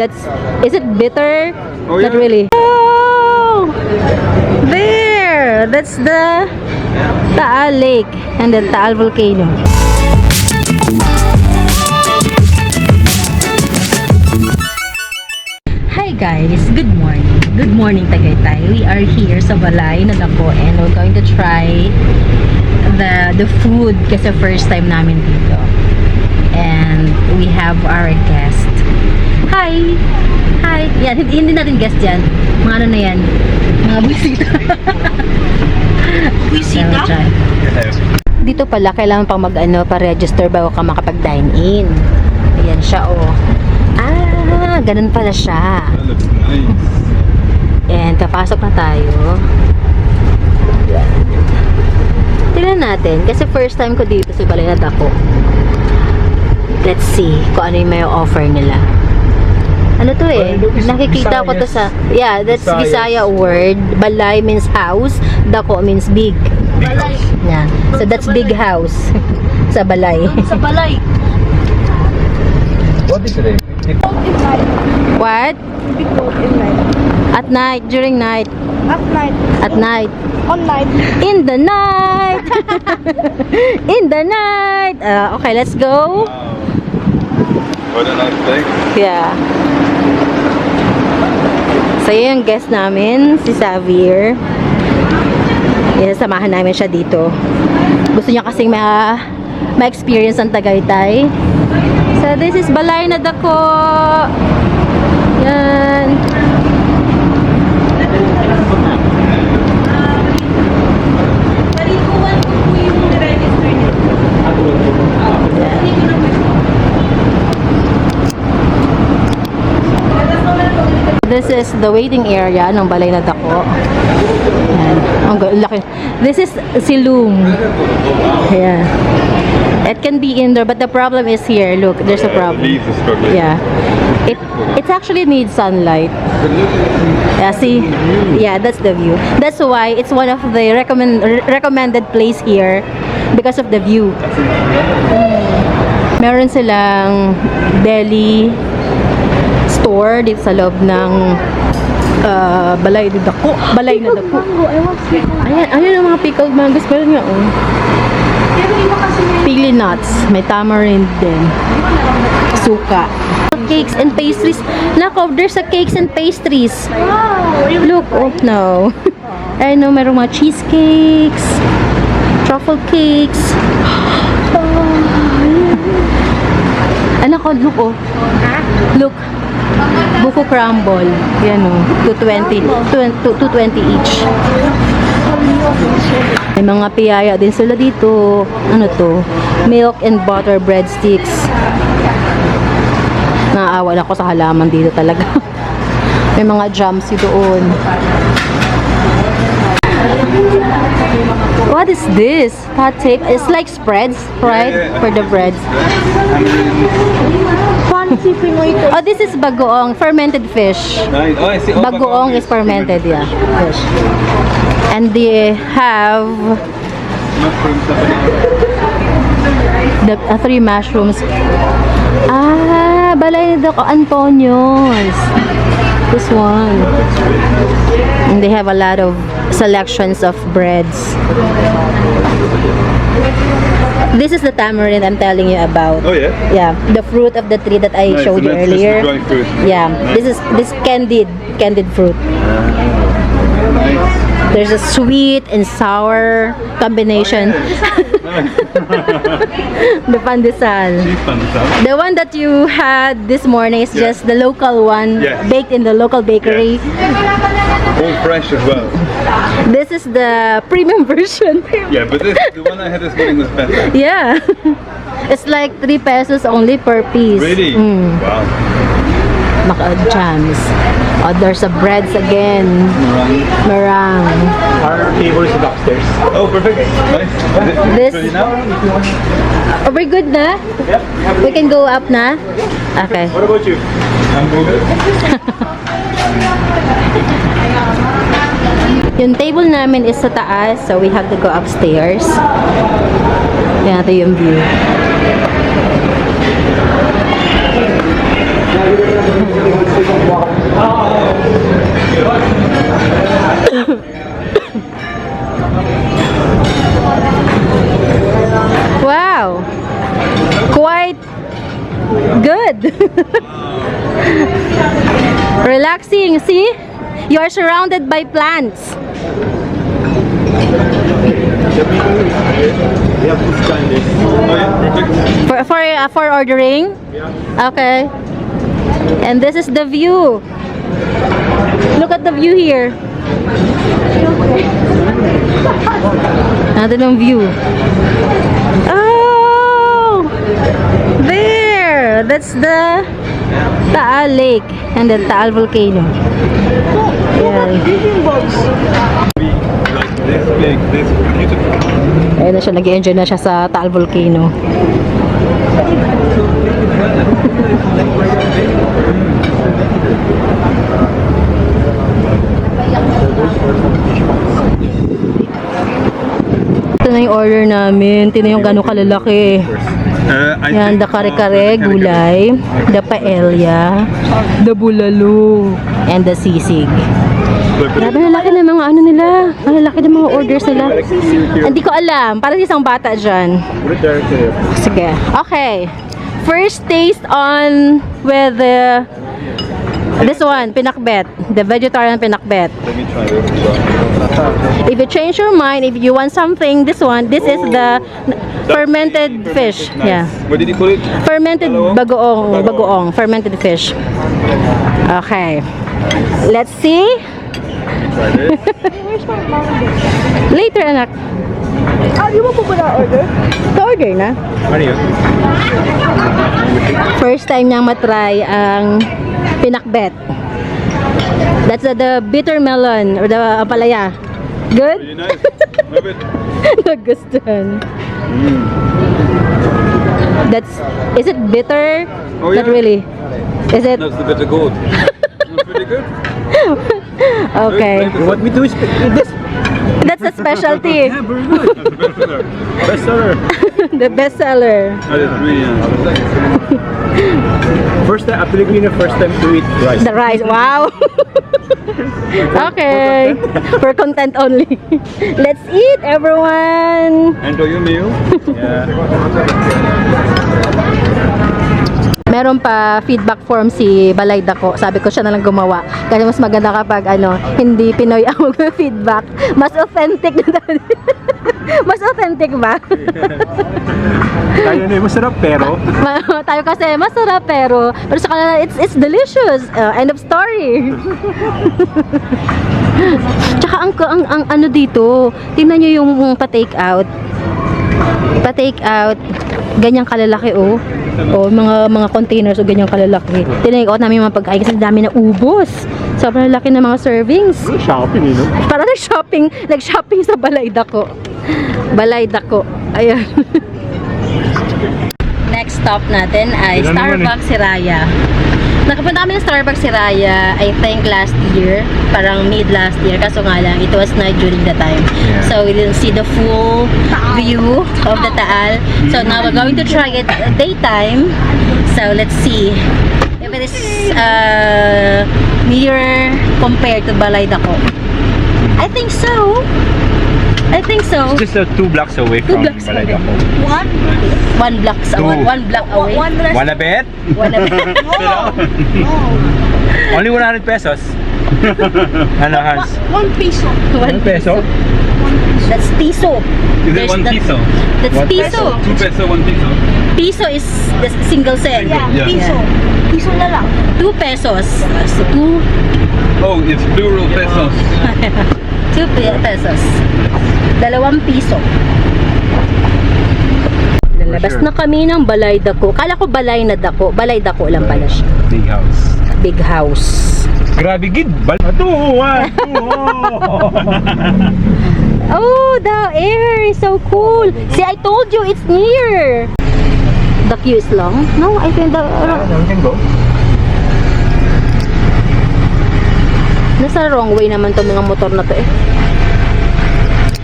That's, is it bitter? Oh, Not really. Oh! There! That's the Taal Lake and the Taal Volcano. Hi guys, good morning. Good morning Tagaytay. We are here sa Balay na Dako and we're going to try the the food kasi first time namin dito. And we have our guest. Hi! Hi! Yan, hindi, hindi natin guest yan. Mga ano na yan? Mga bisita. bisita? Dito pala, kailangan pang mag-ano, pa-register bago ka makapag-dine in. Ayan siya, oh. Ah, ganun pala siya. That looks nice. And papasok na tayo. Tingnan natin. Kasi first time ko dito sa Balinad ako. Let's see kung ano yung may offer nila. Ano to eh? Nakikita ko to sa... Yeah, that's Bisaya word. Balay means house. Dako means big. Balay. Yeah. So that's big house. sa Balay. Sa balay. What is it? What? At night, during night. At night. At night. On night. In the night! In the night! Uh, okay, let's go. Wow. What a nice place. Yeah. So, yun yung guest namin, si Xavier. Yan, samahan namin siya dito. Gusto niya kasing ma ma-experience ang Tagaytay. So, this is Balay na Dako. Yan. This is the waiting area ng Balay na Dako. Yan. Ang laki. This is Silum. Yeah. It can be indoor, but the problem is here. Look, there's a problem. Yeah. It it actually needs sunlight. Yeah, see? Yeah, that's the view. That's why it's one of the recommend re- recommended place here because of the view. Meron silang deli store dito sa loob ng uh, balay na dako. Balay na dako. Ayan, ayan ang mga pickled mangoes. Meron nga, oh. Pili nuts. May tamarind din. Suka. Cakes and pastries. Nako, there's a cakes and pastries. Look, oh no. I know, merong mga cheesecakes, truffle cakes. Ano ko, look oh. Look. Buko crumble. Yan oh. 220. 220 each. May mga piyaya din sila dito. Ano to? Milk and butter breadsticks. Naawa na ako sa halaman dito talaga. May mga jams doon. What is this? Pate? It's like spreads, right? For the breads. Fancy Pinoy to. Oh, this is bagoong, fermented fish. Nice. Oh, I see. Oh, Bagoong is fermented, yeah. Fish. And they have the uh, three mushrooms. Ah, balay na ko Antonios. This one. And they have a lot of selections of breads. This is the tamarind I'm telling you about. Oh, yeah? Yeah, the fruit of the tree that I Nice, showed so you earlier. Yeah, this is this candied candied fruit. Nice. There's a sweet and sour combination. the pandesal. The one that you had this morning is Yeah. just the local one, Yes. baked in the local bakery. All fresh as well. This is the premium version. Yeah, but this, the one I had this morning was better. yeah. it's like 3 pesos only per piece. Really? Mm. Wow. Maka jams. Oh, there's a breads again. Meringue. Our table is upstairs. Oh, perfect. Nice. This-? Are we good na? Yep. We can go up na? Okay. What about you? I'm good. Yung table namin is sa taas, so we have to go upstairs. Yan ito yung view. Are surrounded by plants. For for uh, for ordering? Okay. And this is the view. Look at the view here. Ang view. Oh! There! That's the Taal Lake and the Taal Volcano. Beautiful. Ayun na siya, nag-enjoy na siya sa Taal Volcano. Ito na yung order namin. Tingnan yung gano'ng kalalaki. Uh, I Yan, the kare-kare, the gulay, the paella, the bulalo, and the sisig. Grabe, ang laki ng mga ano nila. Ang lalaki ng mga orders nila. Hindi ko alam. Parang isang bata dyan. Sige. Okay. First taste on with the this one, pinakbet. The vegetarian pinakbet. Let me try this. If you change your mind, if you want something, this one, this is the fermented fish. Nice. Yeah. What did you call it? Fermented bagoong, Bagoong. bagoong, fermented fish. Okay. Let's see. Try this. Later, anak. Ah, di mo po ba na-order? Ka-order na. Ano yun? First time niyang matry ang pinakbet. That's the, the bitter melon or the ampalaya. Good? Really nice. Love it. Nagustuhan. That's, is it bitter? Oh, Not yeah. really. Is it? That's the bit of gold. That's pretty good. Okay. You want me to speak with uh, this? That's a specialty. Yeah, very good. That's the best seller. Best seller. the bestseller. That is really nice. First time, a Filipino first time to eat rice. The rice. Wow. okay. For content only. Let's eat, everyone. Enjoy your meal. Yeah. Meron pa feedback form si Balay Dako. Sabi ko siya na lang gumawa. Kasi mas maganda kapag ano, hindi Pinoy ang mag-feedback. Mas authentic na mas authentic ba? Tayo na yung masarap pero tayo kasi masarap pero pero sa kanila it's it's delicious. Uh, end of story. Tsaka ang, ang ang ano dito, tingnan niyo yung pa-take out. Pa-take out ganyang kalalaki oh. O mga mga containers o ganyang kalalaki. Tinake out namin yung mga pagkain kasi dami na ubos. Sobrang laki ng mga servings. shopping, you know? Para nag-shopping, nag-shopping sa Balay Dako. Balay Dako. Ayan. Next stop natin ay eh? Starbucks Siraya. Nakapunta kami ng Starbucks Siraya, I think last year, parang mid last year, kaso nga lang, it was night during the time. Yeah. So we didn't see the full view of the Taal. So now we're going to try it daytime. So let's see if it is uh, near compared to Balay Dako. I think so. I think so. Just uh, two blocks away Two from blocks away. Balagako. One? One block Two. away. One block away. One rest. Wanna bet? One No. no. Only 100 pesos. ano, Hans? One piso. One peso? That's piso. Is it There's one the- piso? That's One piso. Two peso, one piso. Piso is the single cent. Yeah, Yeah. piso. Piso na lang. Two pesos. So two, Oh, it's plural pesos. two pe- pesos. Dalawang piso. Lalabas sure. na kami ng balay dako. Kala ko balay na dako. Balay dako lang pala siya. Big house. Big house. Grabe gid. Ito, one, two, oh. The air is so cool. See, I told you it's near. The queue is long. No, I think the we can go. Nasa wrong way naman to mga motor na to eh.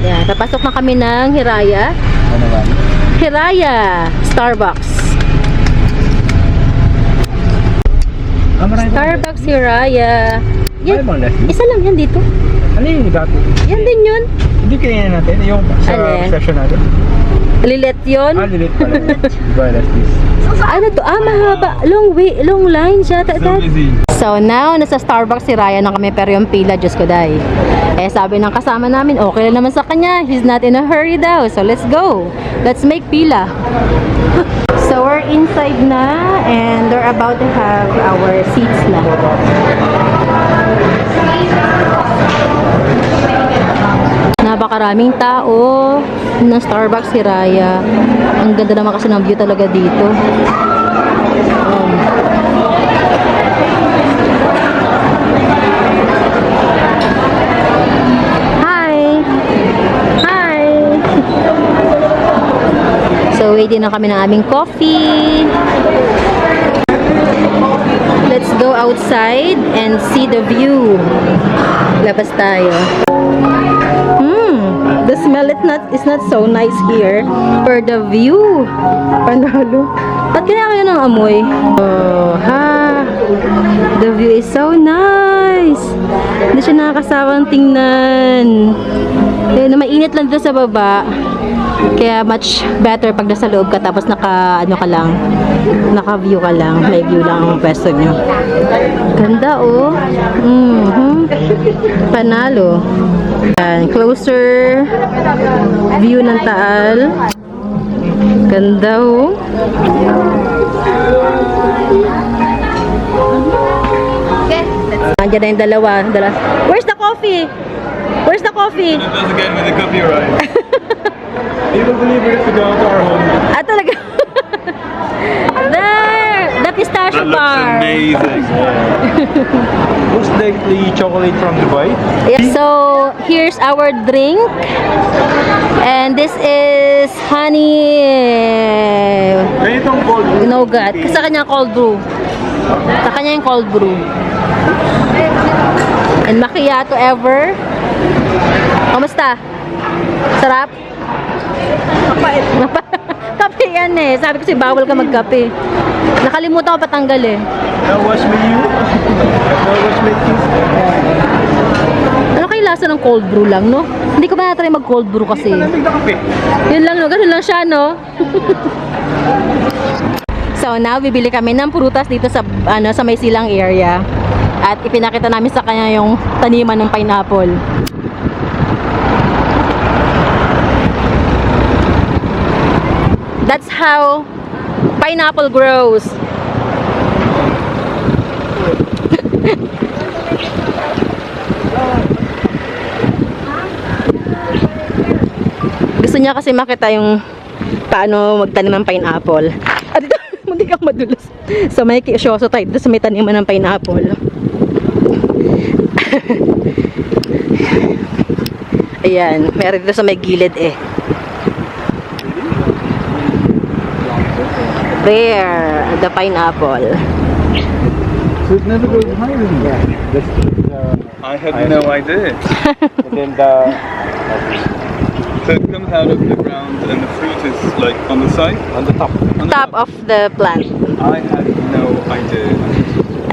Yan, napasok na kami ng Hiraya. Ano ba? Hiraya Starbucks. Ah. Starbucks si Raya. Yan, isa lang yan dito. Ano yung dati? Yan din yun. Hindi kinaya natin. Yung sa Alin? session natin. Lilet yun. Ah, lilit pala. Last piece. Ano to? Ah, mahaba. Long way, long line siya. Ta- So ta- busy. So now, nasa Starbucks si Ryan na kami pero yung pila, Diyos ko dahi. Eh sabi ng kasama namin, okay lang naman sa kanya. He's not in a hurry daw. So let's go. Let's make pila. so we're inside na and they're about to have our seats na. Napakaraming tao na Starbucks si Raya. Ang ganda naman kasi ng view talaga dito. Um, Hi! Hi! So, waiting na kami ng aming coffee. Let's go outside and see the view. Labas tayo. Smell is not, is not so nice here. For the view. Panalo. Ba't kaya kayo ng amoy? Oh, ha. The view is so nice. Hindi siya nakakasawang tingnan. Eh, na mainit lang doon sa baba. Kaya much better pag nasa loob ka tapos naka ano ka lang. Naka view ka lang. May view lang ang pwesto nyo. Ganda oh. Mhm. Panalo. Yan, closer view ng Taal. Ganda oh. Andiyan na yung dalawa. dalawa. Where's the coffee? Where's the coffee? It does again with the copyright. You will believe it you go to our home. Ah, talaga? There! The pistachio That looks bar. amazing. Most likely chocolate from Dubai. Yeah, so, here's our drink. And this is honey Ganitong gold. nougat. Sa kanya cold brew. Sa kanya yung cold brew. And macchiato ever. Kamusta? Sarap? Kapait. Kape yan eh. Sabi ko si bawal ka magkape. Nakalimutan ko patanggal eh. That was me you. That was me you. Ano kay lasa ng cold brew lang, no? Hindi ko ba natry mag cold brew kasi. Lamig na kape. Yun lang, no? Ganun lang siya, no? so, now, bibili kami ng prutas dito sa, ano, sa may silang area. At ipinakita namin sa kanya yung taniman ng pineapple. That's how pineapple grows. Gusto niya kasi makita yung paano magtanim ng pineapple. At ito, hindi kang madulas. So may kisyoso tayo dito sa may taniman ng pineapple. Ayan, meron dito sa may gilid eh. There, the pineapple. So it never goes higher than that. That's the, uh, I had no idea. and then the So it comes out of the ground and the fruit is like on the side? on the top. On the Top of the plant. I had no idea.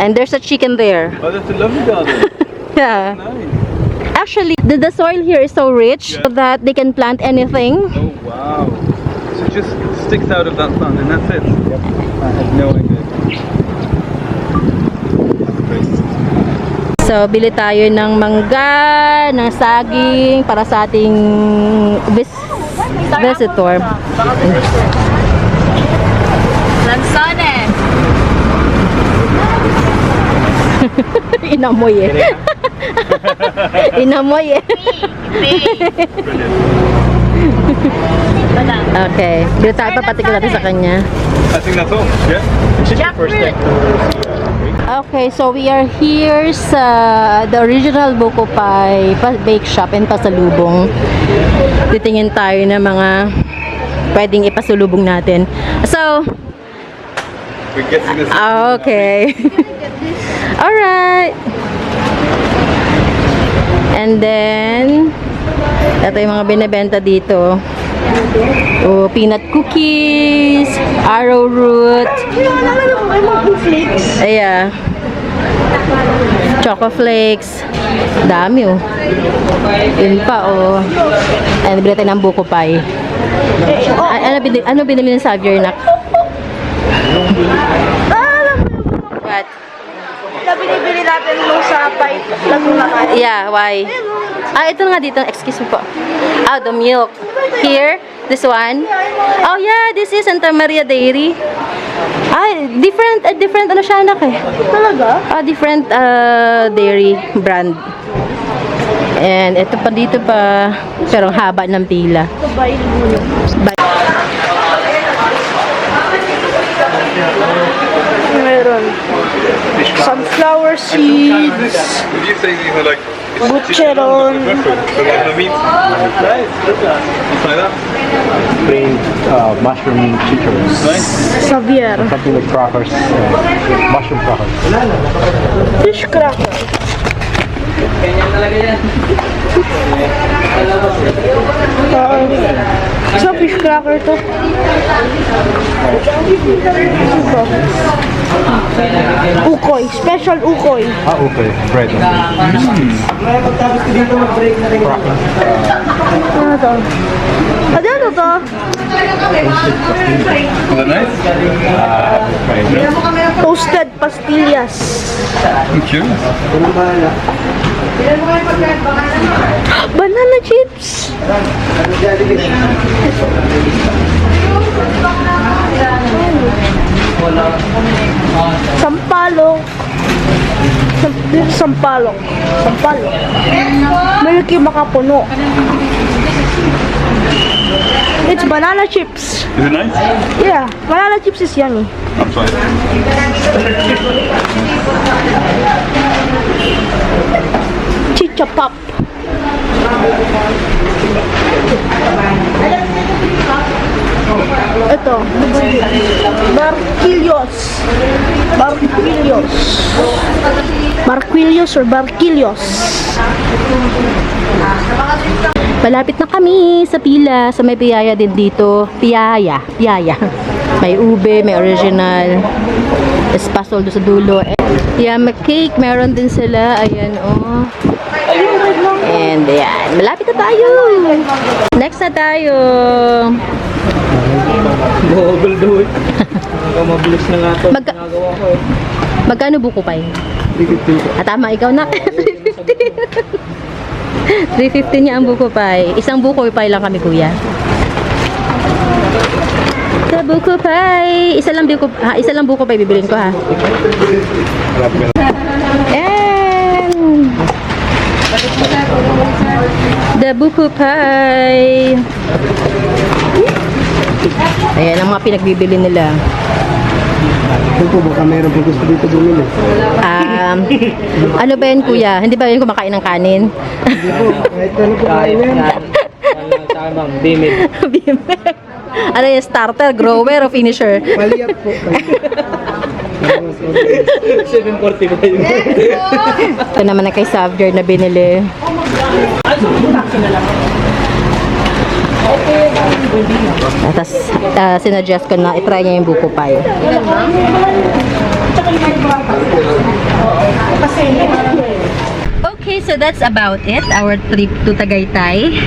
And there's a chicken there. Oh, that's a lovely garden. Yeah. nice. Actually, the, the soil here is so rich Yeah. that they can plant anything. Oh, wow. So just sticks out of that plant and that's it? Yep. I had no idea. So, bili tayo ng mangga, ng saging para sa ating vis visitor. Lansones. Inamoy eh. Inamoy eh. Okay. Bili tayo papatigil natin sa kanya. I think that's all. Yeah? Jackfruit. Okay, so we are here sa the original Buko Pie bake shop in Pasalubong. Titingin tayo ng mga pwedeng ipasulubong natin. So, this. ah, okay. Alright. And then, ito yung mga binibenta dito. Oh, peanut cookies, arrowroot. Ayan. Choco flakes. Dami oh. Yun pa oh. Ay, nabili tayo ng buko pie. Ano, binili, ano binili ng Xavier nak? Na binibili natin nung sa pipe. Laguna. Yeah, why? Ah, ito nga dito. Excuse me po. Ah, the milk. Here, this one. Oh yeah, this is Santa Maria Dairy. Ah, different, eh, different ano siya anak eh. Talaga? Ah, different uh, dairy brand. And ito pa dito pa, pero haba ng pila. Meron. Sunflower seeds. That. Plain uh, mushroom chicharros. Nice. Xavier. Something like crackers. Uh, mushroom crackers. Fish cracker. Uh, sa fish cracker to. Ukoy. Special ukoy. Ah, okay. Bread. Ano to? Ano ano to? Nice? Toasted pastillas. I'm curious. Banana chips. Sampalok. Sampalok. Sampalok. Milky makapuno. It's banana chips. Is it nice? Yeah, banana chips is yummy. I'm sorry. Chicha pop. Ito. Barquillos. Barquillos. Barquillos or Barquillos. Malapit na kami sa pila. Sa may piyaya din dito. Piyaya. Piyaya. May ube, may original. Espasol doon sa dulo. Yeah, may cake. Meron din sila. Ayan, oh. And ayan. Malapit na tayo. Next na tayo. Google do it. Mabilis na nga to. Magka Ginagawa ko eh. magkano buko pa yun? Ah, tama, ikaw na. 350. 350 niya ang buko pie. Isang buko pie lang kami, kuya. Sa buko pie. Isa lang buko, ha, isa lang buko pie bibilin ko ha. And the buko pie. Ayan ang mga pinagbibili nila. Ito po, baka meron po gusto dito bumili. Um, ano ba yan kuya? Hindi ba yun kumakain ng kanin? Ano po Kahit na. Ano sa akin bang bimid. Bime. ano yung starter, grower o finisher? Paliyap po. 745 yun. Ito naman na kay Xavier na binili. Tapos, uh, sinuggest ko na itry niya yung buko pie. Okay, so that's about it, our trip to Tagaytay.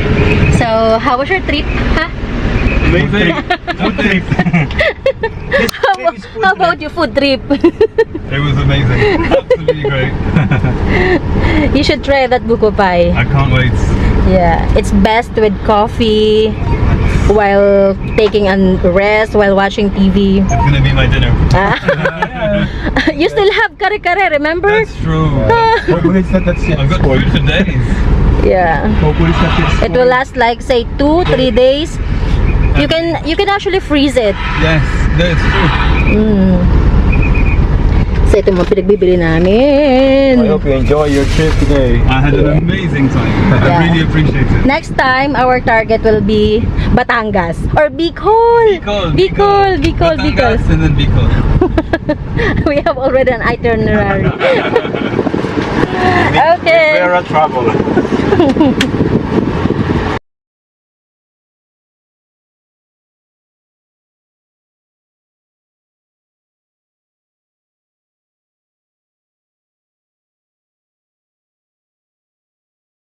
So, how was your trip? Ha? Amazing. Good trip. How, how about your food trip? It was amazing. Absolutely great. you should try that buko pie. I can't wait. Yeah, it's best with coffee while taking a rest while watching TV. It's gonna be my dinner. Ah. you still have kare kare, remember? That's true. Hopefully it's not that I've got food for days. Yeah. Hopefully it's not that It will last like say two, three days. You can you can actually freeze it. Yes, that's true. Mm. So ito mga pinagbibili namin. I hope you enjoy your trip today. I had an amazing time. Yeah. I really appreciate it. Next time, our target will be Batangas or Bicol. Bicol, Bicol, Bicol, Bicol. Batangas and then Bicol. We have already an itinerary. okay. We're a traveler.